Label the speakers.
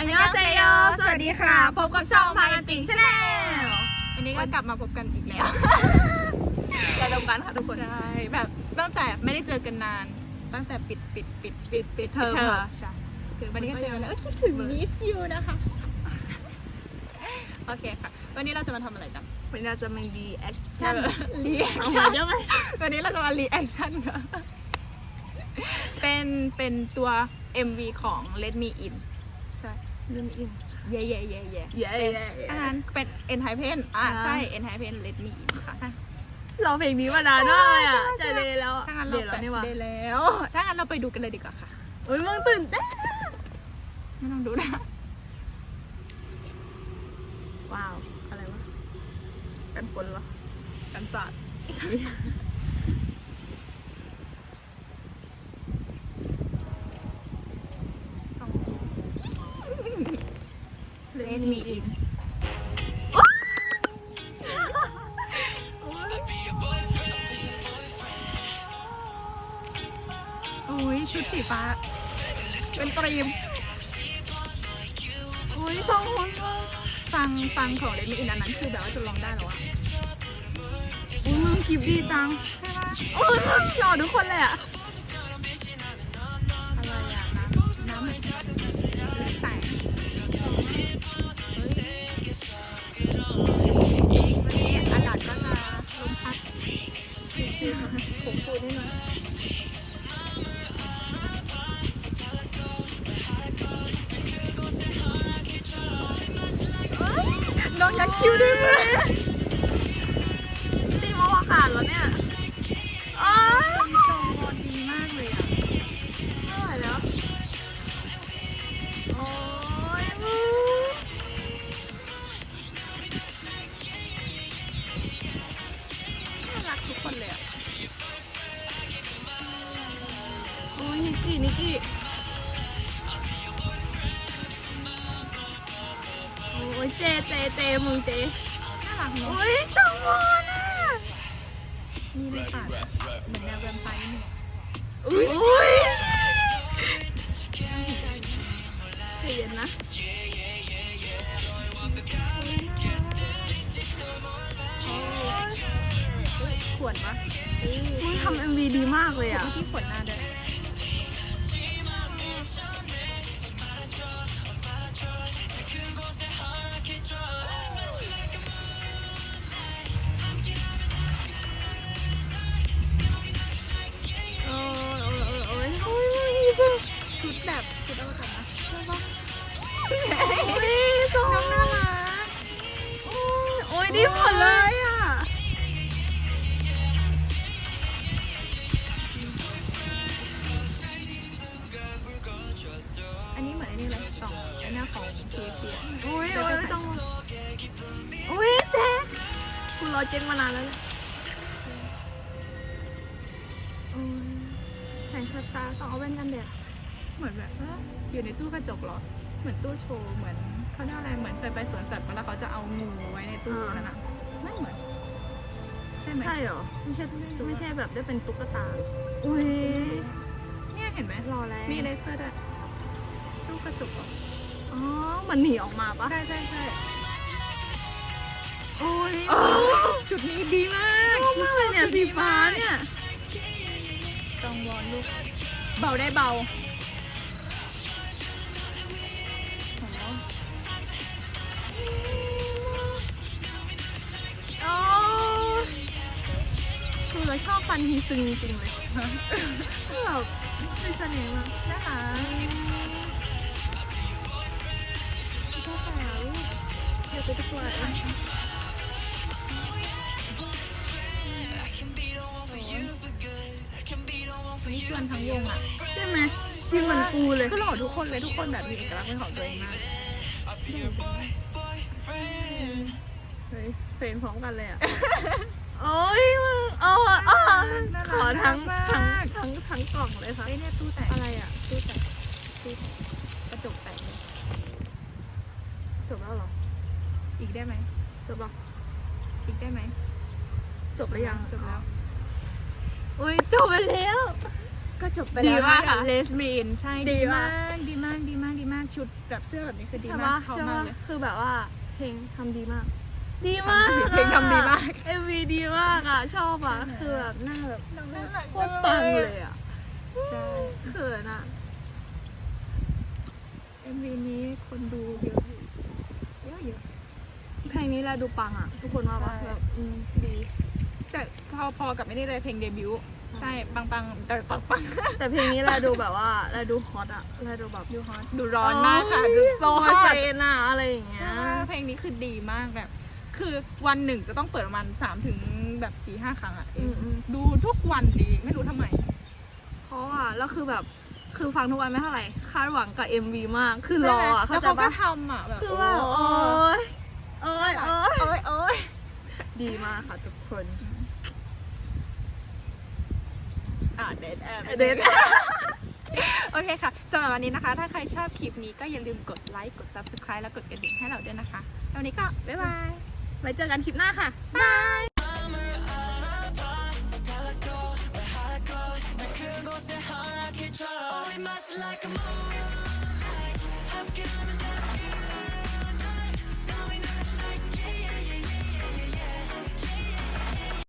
Speaker 1: อันยองเซโยสวัสดีค่ะ พบกับช่องพากันติงชาแนล
Speaker 2: วันนี้ก็กลับมาพบกันอีกแล้ว
Speaker 1: อย่าดมกันค่ะทุกคน
Speaker 2: ใช่แบบตั้งแต่ไม่ได้เจอกันนาน ตั้งแต่ปิดปิดปิด
Speaker 1: ปิดปิดเทอมค่ะ
Speaker 2: ใช่วันนี้ก็เจอกันแล้วเอ้ยคิดถึงมิสยูนะคะ โอเคค่ะ วันนี้เราจะมาทำอะไรกัน
Speaker 1: วันนี้เราจะมาดีแอคชั่น
Speaker 2: รีแอค
Speaker 1: เอา
Speaker 2: ชั่
Speaker 1: มานได้ไหม
Speaker 2: วันนี้เราจะมารีแอคชั่นค่ะ เป็นเป็นตัว MV ของ Let Me In ใช่
Speaker 1: ลืมอิน
Speaker 2: เย่เย่เย่เย่
Speaker 1: เย้
Speaker 2: อันนั้นเป็น N High Pen อ่า
Speaker 1: อ่า
Speaker 2: ใช่ N High Pen Let Me In ค่ะ
Speaker 1: เราเพลงนี้มานานมากเลยอะใจเลยแล้ว
Speaker 2: ถ้างั้น
Speaker 1: เดี๋
Speaker 2: เรา
Speaker 1: ยวเรา
Speaker 2: ไป
Speaker 1: นี่วะ
Speaker 2: ได้แล้วถ้างั้นเราไปดูกันเลยดีกว่าค่ะ
Speaker 1: เฮ้ยมึงตื่นเต้น
Speaker 2: ไม่ต้องดูนะ
Speaker 1: ว้าว อะไรวะ กันฝนเหรอ
Speaker 2: กันศา สตร์
Speaker 1: เล่นมีอิน
Speaker 2: โอ้ยชุดสีฟ้า เป็นตรีมโอ้ยสองคนฟังฟังของเลมิอินอันนั้นคือแบบว่าจะร้องได้เหรอวะ
Speaker 1: อุ้ยมึงคลิปดีจัง
Speaker 2: ใช่ปะ
Speaker 1: โอ้ยมึงหล่อทุกคนเลยอะ
Speaker 2: ยักคิ้วด้วยไหม
Speaker 1: ตีมอวกาศแล้วเนี่ยอ๋อ
Speaker 2: จองบอลดีมากเลยอะ
Speaker 1: ไม่ไหวแล้ว โอ้ยมึง
Speaker 2: น่ารักทุกคนเลยอะ
Speaker 1: โอ้ยนิกกี้นิกกี้ อ้ยเจเจเจมึงเจ
Speaker 2: น่ารักเนาะ
Speaker 1: โอ้ยจังวอนอะ
Speaker 2: มีเลยปากเหมือนแนวแวมไพร์เนี่ย
Speaker 1: อุ้ยอุ้ยใจเย็นนะ
Speaker 2: ขวนปะ
Speaker 1: มึงทำเอ็มวีดีมากเลยอะ
Speaker 2: ที่ขวนหน้าด้ว ย
Speaker 1: โอ้ย
Speaker 2: ดี
Speaker 1: หมดเลยอะ
Speaker 2: อันนี้เหมือนไอ้นี่เลยสองไอ้หน้าของเพียเพีย
Speaker 1: โอ้ยโอ้ยจังโอ้ยเจ๊คุณรอเจ๊งมานานแล้วเนี่ยโอ้ยแสงสตาร์ต้องเอาแว่นกันแดด
Speaker 2: เหมือนแบบว่าอยู่ในตู้กระจกเหรอ เหมือนตู้โชว์เหมือน เขาเรียกอะไรเหมือนเคยไปสวนสัตว์มาแล้วเขาจะเอางูไว้ในตู้นั่นนะไม่เหมือน ใช่ไหม
Speaker 1: ใช่เหรอ ไม่ใช่ไม่ใช่แบบได้เป็นตุ๊กตา อุ้ย
Speaker 2: เนี่ยเห็นไหม
Speaker 1: รอแล้ว
Speaker 2: มีเลเซอร์ด้วยตู้กระจกเหรอ
Speaker 1: อ๋อมันหนีออกมาปะ
Speaker 2: ใช่ใช่ใช่
Speaker 1: โอ้ย
Speaker 2: ชุดนี้ดีมาก
Speaker 1: ชอบมากเลยเนี่ยสีฟ้าเนี่ย
Speaker 2: จองวอนลูกเบาได้เบา
Speaker 1: ฟันฮีซึงจริงๆเลยคือแบบเป็นเสน่ห์มาก
Speaker 2: น่ารัก
Speaker 1: ชอบแต่ลูกเดี๋ยวไปดีกว่า
Speaker 2: วันนี้ชวนทั้งวงอะ
Speaker 1: ใช่ไหมที่เหมือนกูเลย
Speaker 2: ก็หล่อทุกคนเลยทุกคนแบบมีเอกลักษณ์เป็นของตัวเองมาก
Speaker 1: เฮ้ยเฟรนพร้อมกันเลยอะ โอ้ยมึงเออเออขอทั้งทั้งทั้งทั้งกล่องเลยค่ะ
Speaker 2: เอ้เนี่ยตู้แตก
Speaker 1: อะไรอะ
Speaker 2: ตู้แตกตู้แตกกระจกแตกเลย
Speaker 1: จบแล้วเหรอ
Speaker 2: อีกได้ไหม
Speaker 1: จบแล้ว
Speaker 2: อีกได้ไหม
Speaker 1: จบแล้วยัง
Speaker 2: จบแล้ว
Speaker 1: อุ้ยจบไปแล้ว
Speaker 2: ก็จบไปแล้วดี
Speaker 1: มากค่ะ
Speaker 2: เลสเมนใช่
Speaker 1: ดีมา
Speaker 2: ก ดีมากดีมากดีมากชุดแบบเสื้อแบบนี้คือดีมากชอบมากเลย
Speaker 1: คือแบบว่าเพลงทำดีมาก ดีมาก
Speaker 2: เพลงทำดีมาก
Speaker 1: เอ็มวีดีมากอะ ชอบอะ
Speaker 2: ใช่ไหม
Speaker 1: คือแบบหน้าแบบ
Speaker 2: น้องน่ารัก
Speaker 1: โคตรปังเลยอะ
Speaker 2: ใช่
Speaker 1: เขินอะ
Speaker 2: เอ็มวีนี้คนดูเยอะอยู่เยอะเยอะ
Speaker 1: เพลงนี้แหละดูปังอะ ทุกคนว่าปะ
Speaker 2: ใช่
Speaker 1: แบบอืมดี
Speaker 2: แต่พอพอกับไม่ได้เลยเพลงเดบิวต์ใช่ปังปังแต่ปังปัง
Speaker 1: แต่เพลงนี้แหละดูแบบว่าแลดูฮอตอะแลดูแบบ
Speaker 2: ดูฮอตดูร้อนมากค่ะดูโซ
Speaker 1: ฮ
Speaker 2: ฮ
Speaker 1: อ
Speaker 2: อ
Speaker 1: ต
Speaker 2: ต
Speaker 1: เฟนอะอะไรอย่างเงี้ย
Speaker 2: ใช่เพลงนี้คือดีมากแบบ คือวันหนึ่งจะต้องเปิดประมาณสามถึงแบบสี่ห้าครั้งอะ
Speaker 1: อืมอืม
Speaker 2: ดูทุกวันดีไม่รู้ทำไม
Speaker 1: เพราะว่าแล้วคือแบบคือฟังทุกวันไม่เท่าไหร่คาดหวังกับ MV มาก คือรออะ
Speaker 2: แล้
Speaker 1: เข้าวใจ
Speaker 2: เขาก็
Speaker 1: ปะ
Speaker 2: ทำอะแบบ
Speaker 1: คือว่า
Speaker 2: โอ้
Speaker 1: โอ้ยโอ้ยโอ้ย
Speaker 2: โอ้ยโอ้ย
Speaker 1: ดีมากค่ะทุกคน
Speaker 2: อะเด็ดแอบ
Speaker 1: เด็ด
Speaker 2: โอเคค่ะสำหรับวันนี้นะคะ ถ้าใครชอบคลิปนี้ก็อย่าลืมกดไลค์กด subscribe แล้วกดกระดิ่งให้เราด้วยนะคะแล้ววันนี้ก็ บ๊ายบาย
Speaker 1: ไว้เจอกันคลิปหน้าค่ะ บาย
Speaker 3: like a moonlight. I'm giving it.